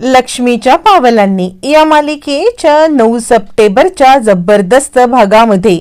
लक्ष्मीच्या पावलांनी. या मालिकेच्या नऊ सप्टेंबरच्या जबरदस्त भागामध्ये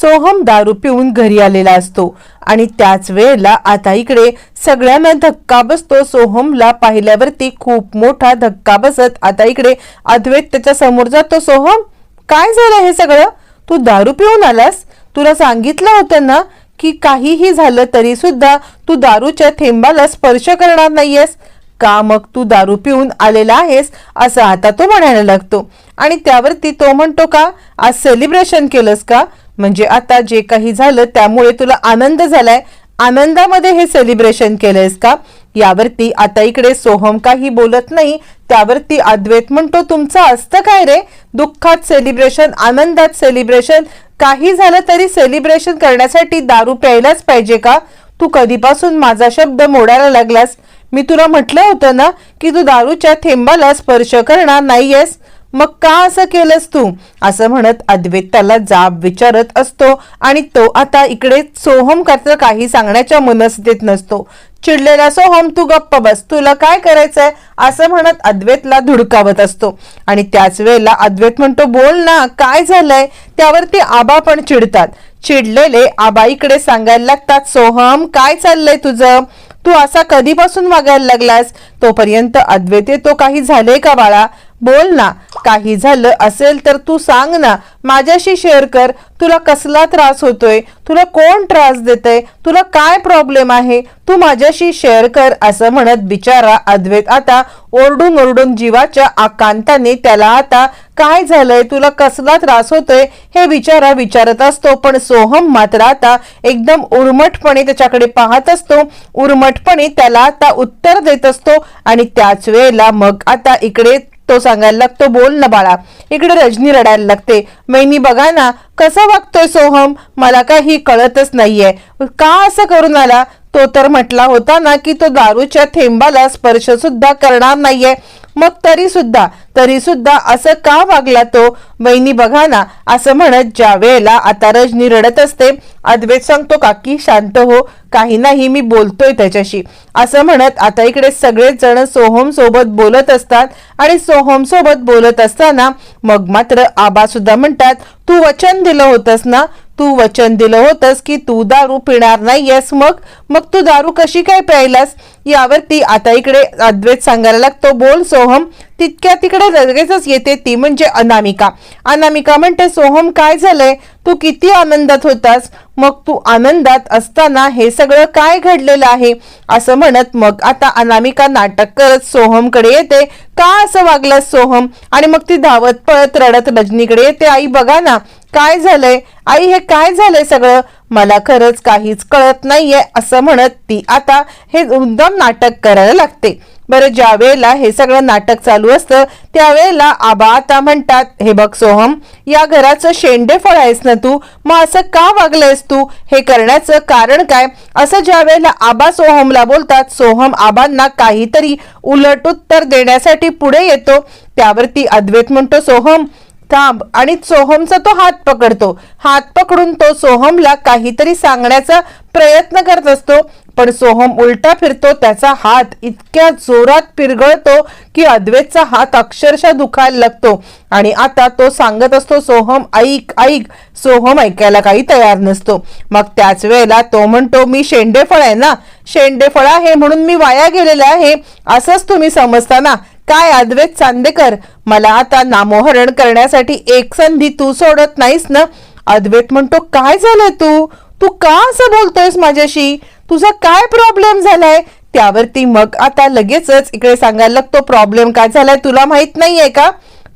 सोहम दारू पिऊन घरी आलेला असतो आणि त्याच वेळेला आता इकडे सगळ्यांना धक्का बसतो. सोहमला पाहिल्यावरती खूप मोठा धक्का बसत आता इकडे अद्वैत त्याच्यासमोर जातो. सोहम काय झालं हे सगळं? तू दारू पिऊन आलास? तुला सांगितलं होतं ना की काहीही झालं तरी सुद्धा तू दारूच्या थेंबाला स्पर्श करणार नाहीयेस? का मग तू दारू पिऊन आलेला आहेस असं आता तो म्हणायला लागतो. आणि त्यावरती तो म्हणतो का आज सेलिब्रेशन केलंस का? म्हणजे आता जे काही झालं त्यामुळे तुला आनंद झालाय. आनंदामध्ये हे सेलिब्रेशन केलंयस का? यावरती आता इकडे सोहम काही बोलत नाही. त्यावरती अद्वैत म्हणतो तुमचं असतं काय रे? दुःखात सेलिब्रेशन आनंदात सेलिब्रेशन काही झालं तरी सेलिब्रेशन करण्यासाठी दारू प्यायलाच पाहिजे का? तू कधीपासून माझा शब्द मोडायला लागलास? मी तुला म्हटलं होतं ना की तू दारूच्या थेंबाला स्पर्श करणार नाहीयेस. मग का असं केलंस तू? असं म्हणत अद्वैत त्याला जाब विचारत असतो आणि तो आता इकडे सोहम करता काही सांगण्याच्या मनस्थितीत नसतो. चिडलेला सोहम तू गप्प बस तुला काय करायचंय? असं म्हणत अद्वैतला धुडकावत असतो. आणि त्याच वेळेला अद्वैत म्हणतो बोल ना काय झालंय? त्यावरती आबा पण चिडतात. चिडलेले आबा इकडे सांगायला लागतात सोहम काय चाललंय तुझं? तू असा कधीपासून वागायला लागलास? तोपर्यंत अद्वैते तो काही झाले का बाळा? बोल ना. काही झालं असेल तर तू सांग ना. माझ्याशी शेअर कर. तुला कसला त्रास होतोय? तुला कोण त्रास देतय? तुला काय प्रॉब्लेम आहे? तू माझ्याशी शेअर कर असं म्हणत बिचारा अद्वैत आता ओरडून ओरडून जीवाच्या आकांताने त्याला आता काय झालंय? तुला कसला त्रास होतोय? हे विचारा विचारत असतो. पण सोहम मात्र आता एकदम उर्मटपणे त्याच्याकडे पाहत असतो. उर्मटपणे त्याला आता उत्तर देत असतो. आणि त्याच वेळेला मग आता इकडे तो सांगायला लागतो बोल ना बाळा. इकडे रजनी रडायला लागते. मैनी बघा ना कसा वागतोय सोहम? मला काही कळतच नाहीये. का असं करून आला? तो तर म्हटला होता ना की तो दारूच्या थेंबाला स्पर्श सुद्धा करणार नाहीये. मग तरी सुद्धा तरी सुद्धा असं का वागला तो? वहिनी बघा ना असं म्हणत ज्या वेळेला आता रजनी रडत असते अद्वैत सांगतो काकी शांत हो काही नाही मी बोलतोय त्याच्याशी. असं म्हणत आता इकडे सगळेच जण सोहम सोबत बोलत असतात आणि सोहम सोबत बोलत असताना मग मात्र आबा सुद्धा म्हणतात तू वचन दिलं होतंस ना? तू वचन दिलं होतंस की तू दारू पिणार नाहीयेस मग? मग तू दारू कशी काय प्यायलास? यावरती आता इकडे अद्वैत सांगायला लागतो बोल सोहम. तितक्या तिकडे लगेचच येते ती म्हणजे अनामिका. अनामिका म्हणते सोहम काय झालंय? तू किती आनंदात होतास? मग तू आनंदात असताना हे सगळं काय घडलेलं आहे? असं म्हणत मग आता अनामिका नाटक करत सोहमकडे येते. का असं वागलास सोहम? आणि मग ती धावत पळत रडत रजनीकडे येते. आई बघा ना काय झालंय? आई हे काय झालंय सगळं? मला खरंच काहीच कळत नाहीये असं म्हणत ती आता हे एकदम नाटक करायला लागते. बरं ज्या वेळेला हे सगळं नाटक चालू असतं त्यावेळेला आबा आता म्हणतात हे बघ सोहम या घराचं शेंडे फळ आहेस ना तू? मग असं का वागलंयस तू? हे करण्याचं कारण काय? असं ज्या वेळेला आबा सोहमला बोलतात सोहम आबांना काहीतरी उलट उत्तर देण्यासाठी पुढे येतो. त्यावरती अद्वैत म्हणतो सोहम थांब आणि सोहमचा तो हात पकडतो. हात पकडून तो सोहमला काहीतरी सांगण्याचा प्रयत्न करत असतो पण सोहम उलटा फिरतो त्याचा हात इतक्या जोरात पिरगळतो की अद्वैतचा हात अक्षरशः दुखायला लागतो. आणि आता तो सांगत असतो सोहम ऐक ऐक सोहम ऐकायला काही तयार नसतो. मग त्याच वेळेला तो म्हणतो मी शेंडेफळ आहे ना? शेंडेफळ आहे म्हणून मी वाया गेलेले आहे. असंच तुम्ही समजता ना? काय अद्वैत चांदेकर? मला आता नामोहरण करण्यासाठी एक संधी तू सोडत नाहीस ना? अद्वैत म्हणतो काय झालंय तू? तू का असं बोलतोयस माझ्याशी? तुझा काय प्रॉब्लेम झालाय? त्यावरती मग आता लगेचच इकडे सांगायला लागतो प्रॉब्लेम काय झालाय तुला माहीत नाहीये का?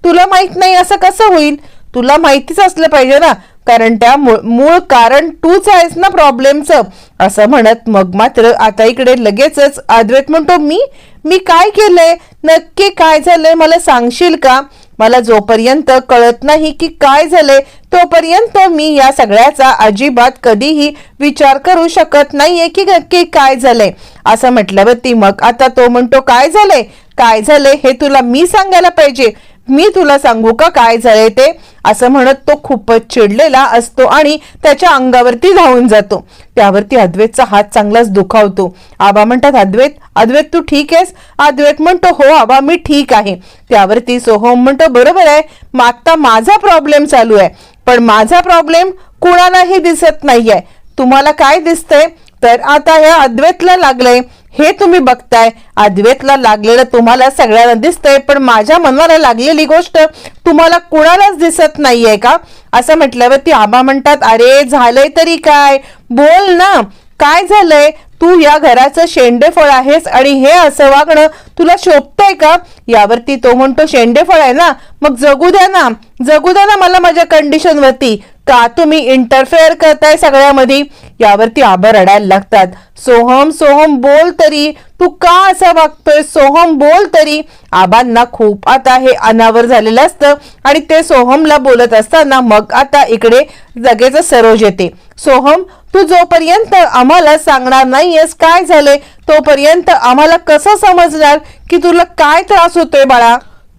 तुला माहीत नाही असं कसं होईल? तुला माहितीच असलं पाहिजे ना? कारण त्या मूळ मूळ कारण तूच आहेस ना प्रॉब्लेमचं असं म्हणत मग मात्र आता इकडे लगेचच अद्वैत म्हणतो मी? मी काय केलंय? नक्की काय झालंय मला सांगशील का? मला जोपर्यंत कळत नाही की काय झालंय तोपर्यंत मी या सगळ्याचा अजिबात कधीही विचार करू शकत नाहीये की नक्की काय झालंय. असं म्हटल्यावरती मग आता तो म्हणतो काय झालंय? काय झालंय हे तुला मी सांगायला पाहिजे. मी तुला सांगू का काय झाले ते? असं म्हणत तो खूपच चिडलेला असतो आणि त्याच्या अंगावरती धावून जातो. त्यावरती अद्वैतचा हात चांगलाच दुखावतो. आबा म्हणतात अद्वैत अद्वैत तू ठीक आहेस? अद्वैत म्हणतो हो आबा मी ठीक आहे. त्यावरती सोहम म्हणतो बरोबर आहे मग आता माझा प्रॉब्लेम चालू आहे. पण माझा प्रॉब्लेम कुणालाही दिसत नाहीये. तुम्हाला काय दिसतंय? तर आता ह्या अद्वैतला लागलंय. हे तुम्ही बघताय. अद्वैतला लागलेलं तुम्हाला सगळ्यांना दिसतंय पण माझ्या मनाला लागलेली गोष्ट तुम्हाला कुणालाच दिसत नाहीये का? असं म्हटल्यावर ती आबा म्हणतात अरे झालंय तरी काय? बोल ना. काय झालंय? तू या घराचं शेंडेफळ आहेस आणि हे असं वागणं तुला शोभतंय का? यावरती तो म्हणतो शेंडेफळ आहे ना? मग जगू द्या ना. जगू द्या ना मला माझ्या कंडिशन वरती का तुम्ही इंटरफेअर करताय सगळ्यामध्ये? यावरती आबा रडायला लागतात. सोहम सोहम बोल तरी. तू का असं वागतोय? सोहम बोल तरी. आबांना खूप आता हे अनावर झालेलं असतं आणि ते सोहमला बोलत असताना मग आता इकडे जगेचं सरोज येते. सोहम तू जोपर्यंत आम्हाला सांगणार नाहीयेस काय झाले तोपर्यंत आम्हाला कसं समजणार की तुला काय त्रास होतोय बाळा?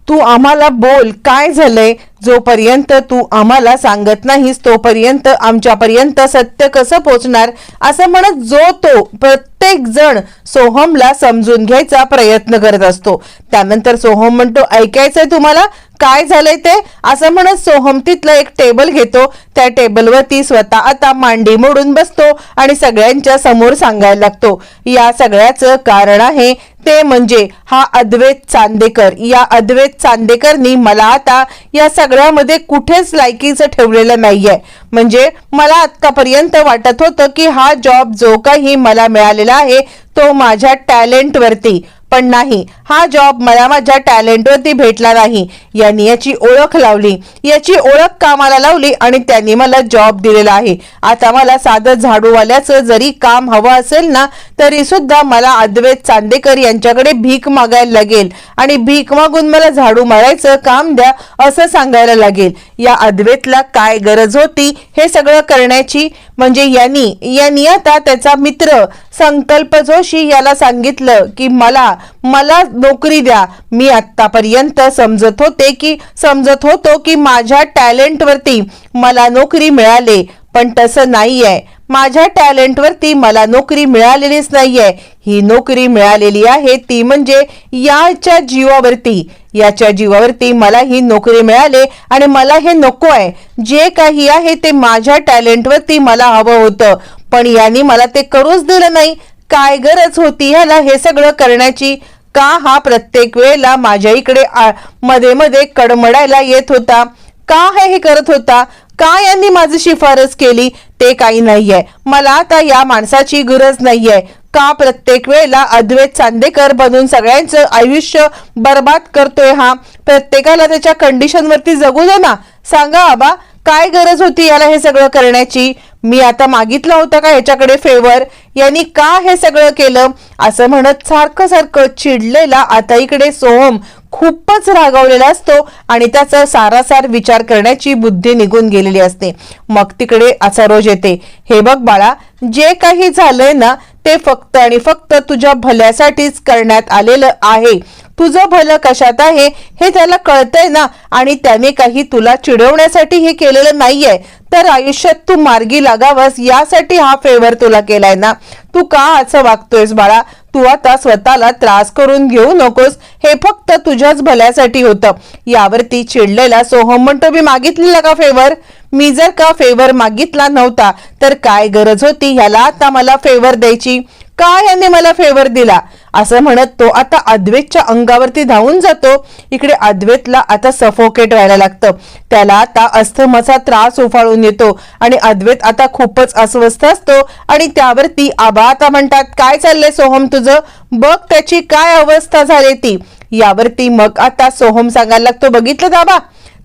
तू आम्हाला बोल काय झालंय? जोपर्यंत तू आम्हाला सांगत नाहीस तोपर्यंत आमच्यापर्यंत सत्य कसं पोचणार? असं म्हणत जो तो प्रत्येक जण सोहमला समजून घ्यायचा प्रयत्न करत असतो. त्यानंतर सोहम म्हणतो ऐकायचंय तुम्हाला? काय झालंय ते? असं म्हणत सोहम तिथलं एक टेबल घेतो. त्या टेबलवरती स्वतः आता मांडी मोडून बसतो आणि सगळ्यांच्या समोर सांगायला लागतो. या सगळ्याचं कारण आहे ते म्हणजे हा अद्वैत चांदेकर. या अद्वैत चांदेकरनी मला आता या सगळ्यामध्ये कुठेच लायकीचं ठेवलेलं नाहीये. म्हणजे मला आतापर्यंत वाटत होतं की हा जॉब जो काही मला मिळालेला आहे तो माझ्या टॅलेंटवरती पण नाही. हा जॉब मला माझ्या टॅलेंटवरती भेटला नाही. यांनी याची ओळख लावली. याची ओळख कामाला लावली आणि त्यांनी मला जॉब दिलेला आहे. आता मला साधं झाडूवाल्याचं जरी काम हवं असेल ना तरी सुद्धा मला अद्वैत चांदेकर यांच्याकडे भीक मागायला लागेल. आणि भीक मागून मला झाडू मारायचं काम द्या असं सांगायला लागेल. या अद्वैतला काय गरज होती हे सगळं करण्याची? म्हणजे यांनी यांनी आता त्याचा मित्र संकल्प जोशी याला सांगितलं की मला मला नोकरी द्या. मी आत्तापर्यंत समजत होते की समजत होतो की माझ्या टॅलेंटवरती मला नोकरी मिळाले पण तसं नाही आहे माझ्या टॅलेंटवरती मला नोकरी मिळालेलीच नाही आहे ही नोकरी मिळालेली आहे ती म्हणजे याच्या जीवावरती. याच्या जीवावरती मला ही नोकरी मिळाले आणि मला हे नको आहे जे काही आहे ते माझ्या टॅलेंटवरती मला हवं होतं पण यांनी मला ते करूच दिलं नाही. काय गरज होती ह्याला हे सगळं करण्याची? का हा प्रत्येक वेळेला माझ्या इकडे आ- मध्ये मध्ये कडमडायला येत होता? का हे हे करत होता? का यांनी माझी शिफारस केली? ते काही नाहीये. मला आता या माणसाची गरज नाहीये. का प्रत्येक वेळेला अद्वैत चांदेकर बनून सगळ्यांचं आयुष्य बर्बाद करतोय हा? प्रत्येकाला त्याच्या कंडिशनवरती जगू दे ना. सांगा आबा. काय गरज होती याला हे सगळं करण्याची? मी आता मागितलं होतं का ह्याच्याकडे फेवर यांनी का हे सगळं केलं? असं म्हणत सारखं सारखं चिडलेला आता इकडे सोहम खूपच रागावलेला असतो आणि त्याचा सारासार विचार करण्याची बुद्धी निघून गेलेली असते. मग तिकडे असा रोज येते. हे बघ बाळा जे काही झालंय ना ते फक्त आणि फक्त तुझ्या भल्यासाठीच करण्यात आलेलं आहे. तुझं भलं कशात आहे हे त्याला कळतंय ना? आणि त्याने काही तुला चिडवण्यासाठी हे केलेलं नाहीये. तर आयुष्यात तू मार्गी लागावस यासाठी हा फेवर तुला केलाय ना. तू का असं वागतोयस बाळा? तू आता स्वतःला त्रास करून घेऊ नकोस. हे फक्त तुझ्याच भल्यासाठी होतं. यावरती चिडलेला सोहम म्हणतो मी मागितलेला का फेवर मी जर का फेवर मागितला नव्हता तर काय गरज होती? ह्याला आता मला फेवर द्यायची. का याने मला फेवर दिला? असं म्हणत तो आता अद्वैतच्या अंगावरती धावून जातो. इकडे अद्वैतला आता सफोकेट व्हायला लागतं. त्याला आता अस्थमाचा त्रास उफाळून येतो. आणि अद्वैत आता खूपच अस्वस्थ असतो. आणि त्यावरती आबा आता म्हणतात काय चाललंय सोहम तुझं? बघ त्याची काय अवस्था झाली ती. यावरती मग आता सोहम सांगायला लागतो बघितलं दाबा?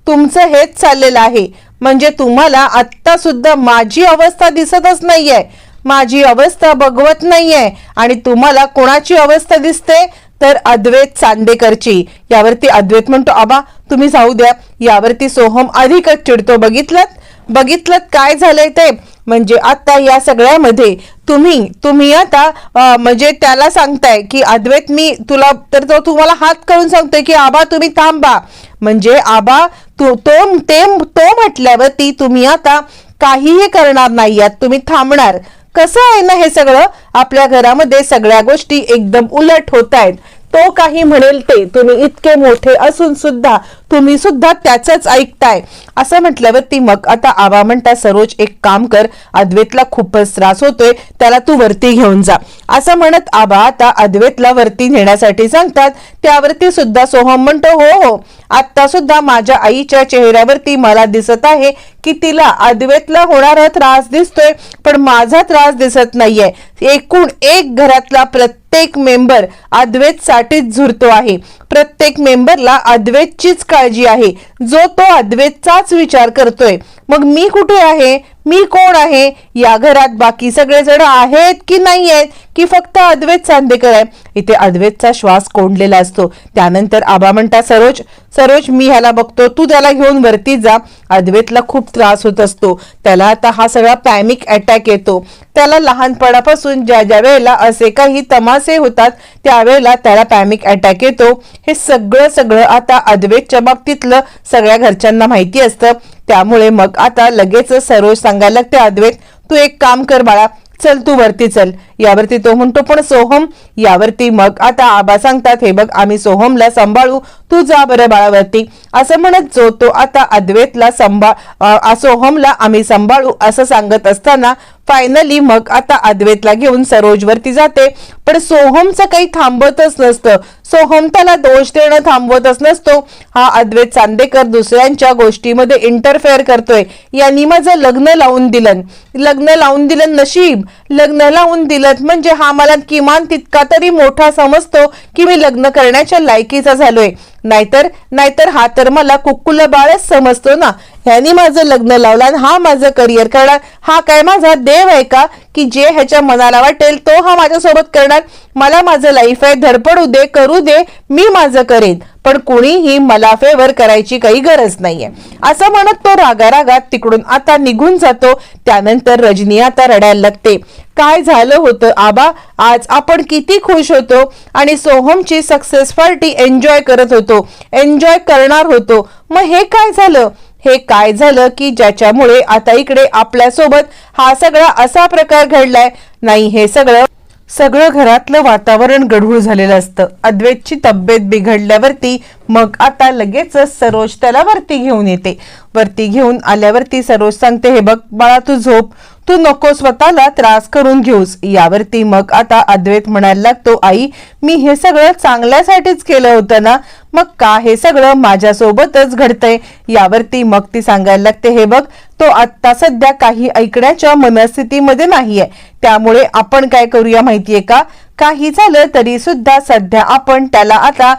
तुमचं हेच चाललेलं आहे. म्हणजे तुम्हाला आत्ता सुद्धा माझी अवस्था दिसतच नाहीये. माझी अवस्था बघवत नाहीये आणि तुम्हाला कोणाची अवस्था दिसते? तर अद्वैत चांदेकरची. यावरती अद्वैत म्हणतो आबा तुम्ही जाऊ द्या. यावरती सोहम अधिकच चिडतो. बघितलं बघितलं काय झालंय ते? म्हणजे आता या सगळ्यामध्ये तुम्ही तुम्ही आता म्हणजे त्याला सांगताय की अद्वैत मी तुला तर तो तुम्हाला हात करून सांगतोय की आबा तुम्ही थांबा. म्हणजे आबा तू तो ते तो म्हटल्यावरती तुम्ही आता काहीही करणार नाही आहात तुम्ही थांबणार. कसं आहे ना हे सगळं? आपल्या घरामध्ये सगळ्या गोष्टी एकदम उलट होत आहेत तो काही म्हणेल ते तुम्ही इतके मोठे असून सुद्धा तुम्ही सुद्धा त्याच ऐकताय. असं म्हटल्यावरती मग आता आबा म्हणता सरोज एक काम कर अद्वैतला खूपच त्रास होतोय त्याला तू वरती घेऊन जा. असं म्हणत आबा आता अद्वैतला वरती नेण्यासाठी सांगतात. त्यावरती सुद्धा सोहम म्हणतो हो हो आता सुद्धा माझ्या आईच्या चेहऱ्यावरती मला दिसत आहे की तिला अद्वैतला होणारा त्रास दिसतोय पण माझा त्रास दिसत नाहीये. एकूण एक घरातला प्रत्येक मेंबर अद्वेतसाठीच झुरतो आहे. प्रत्येक मेंबरला अद्वैतचीच काळजी आहे. जो तो अद्वैतचाच विचार करतोय. मग मी कुठे आहे? मी कोण आहे? या घरात बाकी सगळेजण आहेत की नाही आहेत की फक्त अद्वैत चांदेकर आहे? इथे अद्वैतचा श्वास कोंडलेला असतो. त्यानंतर आबा म्हणता सरोज सरोज मी ह्याला बघतो. तू त्याला घेऊन वरती जा. अद्वैतला खूप त्रास होत असतो. त्याला आता हा सगळा पॅनिक अटॅक येतो. त्याला लहानपणापासून ज्या ज्या वेळेला असे काही तमासे होतात त्यावेळेला त्याला पॅनिक अटॅक येतो. हे सगळं सगळं आता अद्वैतच्या बाबतीतलं सगळ्या घरच्यांना माहिती असतं. त्यामुळे मग आता लगेच सरोज सांगायला लागते अद्वैत तू एक काम कर बाळा. चल तू वरती चल. यावरती तो म्हणतो पण सोहम यावरती मग आता आबा सांगतात हे बघ आम्ही सोहमला सांभाळू तू जा बरं बाळावरती. असं म्हणत जो तो आता अद्वैतला सांभाळ सोहमला आम्ही सांभाळू असं सांगत असताना फायनली मग आता अद्वैतला घेऊन सरोजवरती जाते. पण सोहमचं काही थांबतच नसतं. सोहम त्याला दोष देणं थांबवतच नसतो. हा अद्वैत चांदेकर दुसऱ्यांच्या गोष्टीमध्ये इंटरफेअर करतोय. यांनी माझं लग्न लावून दिलं लग्न लावून दिलं नशीब. लग्न लावून दिलं म्हणजे हा मला किमान तितका तरी मोठा समजतो की मी लग्न करण्याच्या लायकीचा झालोय. नाहीतर नाहीतर हा तर मला कुक्कुल बाळच समजतो ना. ह्यानी माझं लग्न लावलं आणि हा माझं करिअर करणार. हा काय माझा देव आहे का? की जे ह्याच्या मनाला वाटेल तो हा माझ्यासोबत करणार. मला माझं लाईफ आहे धडपडू दे करू दे मी माझं करेन. पण कुणीही मला फेवर करायची काही गरज नाहीये. असं म्हणत तो रागा रागात तिकडून आता निघून जातो. त्यानंतर रजनी आता रडायला लागते. काय झालं होतं? आबा आज आपण किती खुश होतो? आणि सोहमची सक्सेस पार्टी एन्जॉय करत होतो. एन्जॉय करणार होतो. मग हे काय झालं? हे काय झालं की ज्याच्यामुळे आता इकडे आपल्यासोबत हा सगळा असा प्रकार घडलाय? नाही हे सगळं सगळं घरातलं वातावरण गढूळ झालेलं असतं. अद्वैतची तब्येत बिघडल्यावरती मग आता लगेचच सरोज त्याला वरती घेऊन येते. वरती घेऊन आल्यावरती सरोज सांगते हे बघ बाळा तू झोप. तू नको स्वतःला त्रास करून घेऊस. यावरती मग आता अद्वैत म्हणायला लागतो आई मी हे सगळं चांगल्यासाठीच केलं होतं ना? मग का हे सगळं माझ्यासोबतच घडतंय? यावरती मग ती सांगायला लागते हे बघ तो आत्ता सध्या काही ऐकण्याच्या मनस्थितीमध्ये नाहीये. त्यामुळे आपण काय करूया माहितीये का? काही झालं तरी सुद्धा सध्या आपण त्याला आता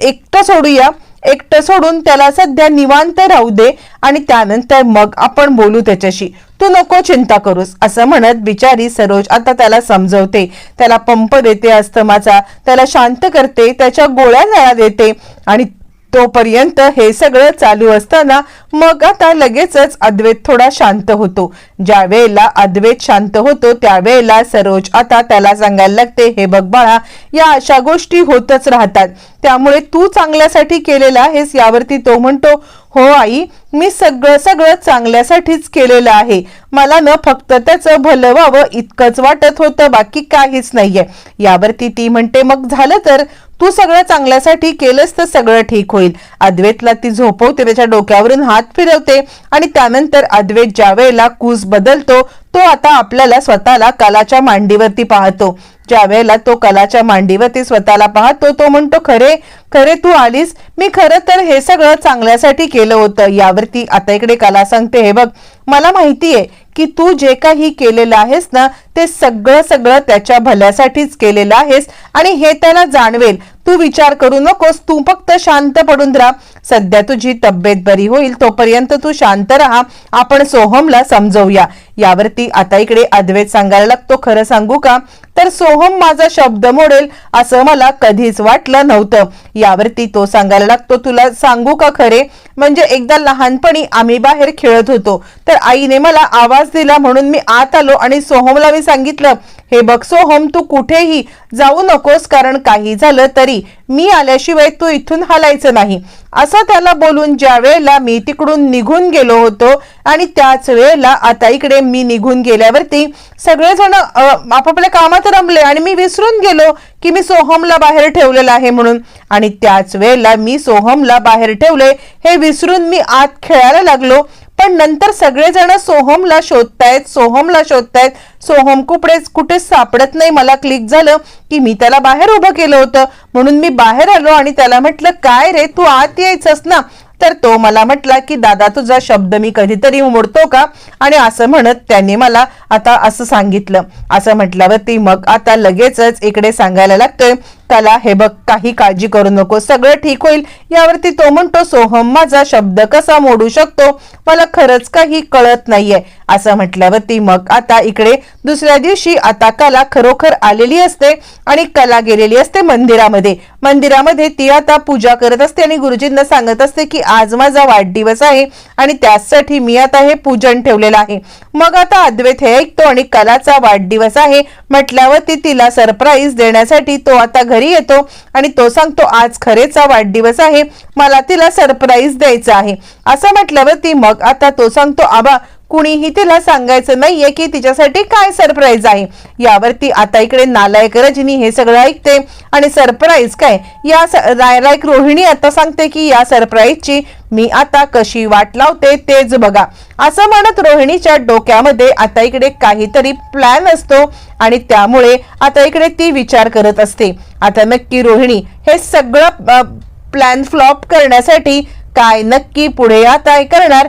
एकटं सोडूया. एकटं सोडून त्याला सध्या निवांत राहू दे आणि त्यानंतर मग आपण बोलू त्याच्याशी. तू नको चिंता करूस असं म्हणत बिचारी सरोज आता त्याला समजवते. त्याला पंप देते अस्तमाचा त्याला शांत करते त्याच्या गोळ्या जळा देते आणि तोपर्यंत हे सगळं चालू असताना मग आता लगेचच अद्वैत थोडा शांत होतो. ज्या वेळेला अद्वैत शांत होतो त्यावेळेला सरोज आता त्याला सांगायला लागते हे बघ बाळा या अशा गोष्टी होतच राहतात. त्यामुळे तू चांगल्यासाठी केलेला आहेस यावरती तो म्हणतो हो आई मी सगळं सगळं चांगल्यासाठीच केलेलं आहे. मला न फक्त त्याचं भलं व्हावं इतकंच वाटत होतं बाकी काहीच नाहीये. यावरती ती म्हणते मग झालं तर? तू सगळं चांगल्यासाठी केलंस तर सगळं ठीक होईल. अद्वैतला ती झोपवते त्याच्या डोक्यावरून हात फिरवते आणि त्यानंतर अद्वैत ज्या वेळेला कूस बदलतो तो आता आपल्याला स्वतःला कलाच्या मांडीवरती पाहतो. ज्या वेळेला तो कलाच्या मांडीवरती स्वतःला पाहतो तो म्हणतो खरे खरे तू आलीस. मी खरं तर हे सगळं चांगल्यासाठी केलं होतं. यावरती आता इकडे कला सांगते. हे बघ मला माहितीये की तू जे काही केलेलं आहेस ना ते सगळं सगळं त्याच्या भल्यासाठीच केलेलं आहेस आणि हे त्याला जाणवेल. तू विचार करू नकोस तू फक्त शांत पडून राहा. सध्या तुझी तब्येत बरी होईल तोपर्यंत तू शांत राहा. आपण सोहमला समजवूया. यावरती आता इकडे अद्वैत सांगायला लागतो खरं सांगू का? तर सोहम माझा शब्द मोडेल असं मला कधीच वाटलं नव्हतं. यावरती तो सांगायला लागतो तुला सांगू का खरे? म्हणजे एकदा लहानपणी आम्ही बाहेर खेळत होतो. तर आईने मला आवाज दिला म्हणून मी आत आलो आणि सोहमला मी सांगितलं हे बघ सोहम तू कुठेही जाऊ नकोस कारण काही झालं तरी मी आल्याशिवाय तू इथून हलायचं नाही. असं त्याला बोलून ज्या वेळेला मी तिकडून निघून गेलो होतो आणि त्याच वेळेला आता इकडे मी निघून गेल्यावरती सगळेजण आपापल्या कामात रमले आणि मी विसरून गेलो की मी सोहमला बाहेर ठेवलेलं आहे म्हणून. आणि त्याच वेळेला मी सोहमला बाहेर ठेवले हे विसरून मी आत खेळायला लागलो पण नंतर सगळेजण सोहमला शोधतायत सोहमला शोधतायत. सोहम कुपडेच कुठे सापडत नाही. मला क्लिक झालं की मी त्याला बाहेर उभं केलं होतं. म्हणून मी बाहेर आलो आणि त्याला म्हटलं काय रे तू आत यायचंस ना? तर तो मला म्हटला की दादा तुझा शब्द मी कधीतरी मोडतो का? आणि असं म्हणत त्याने मला आता असं सांगितलं. असं म्हटल्यावरती मग आता लगेचच इकडे सांगायला लागतोय त्याला हे बघ काही काळजी करू नको सगळं ठीक होईल. यावरती तो म्हणतो सोहम माझा शब्द कसा मोडू शकतो? मला खरंच काही कळत नाहीये. असं म्हटल्यावरती मग आता इकडे दुसऱ्या दिवशी आता कला खरोखर आलेली असते आणि कला गेलेली असते मंदिरामध्ये. मंदिरामध्ये ती आता पूजा करत असते आणि गुरुजींना सांगत असते की आज माझा वाढदिवस आहे आणि त्यासाठी मी आता हे पूजन ठेवलेलं आहे. मग आता अद्वैत हे ऐकतो आणि कलाचा वाढदिवस आहे म्हटल्यावरती तिला सरप्राईज देण्यासाठी तो आता घरी येतो आणि तो सांगतो आज खरेचा वाढदिवस आहे मला तिला सरप्राईज द्यायचा आहे. असं म्हटल्यावरती मग आता तो सांगतो आबा कुणीही तिला सांगायचं नाहीये की तिच्यासाठी काय सरप्राईज आहे. यावरती आता इकडे नालायक रजनी हे सगळं ऐकते. आणि सरप्राईज काय? या नालायक रोहिणी आता सांगते की या सरप्राईजची मी आता कशी वाट लावते तेच बघा. असं म्हणत रोहिणीच्या डोक्यामध्ये आता इकडे काहीतरी प्लॅन असतो. आणि त्यामुळे आता इकडे ती विचार करत असते. आता नक्की रोहिणी हे सगळं प्लॅन फ्लॉप करण्यासाठी काय नक्की पुढे आता करणार?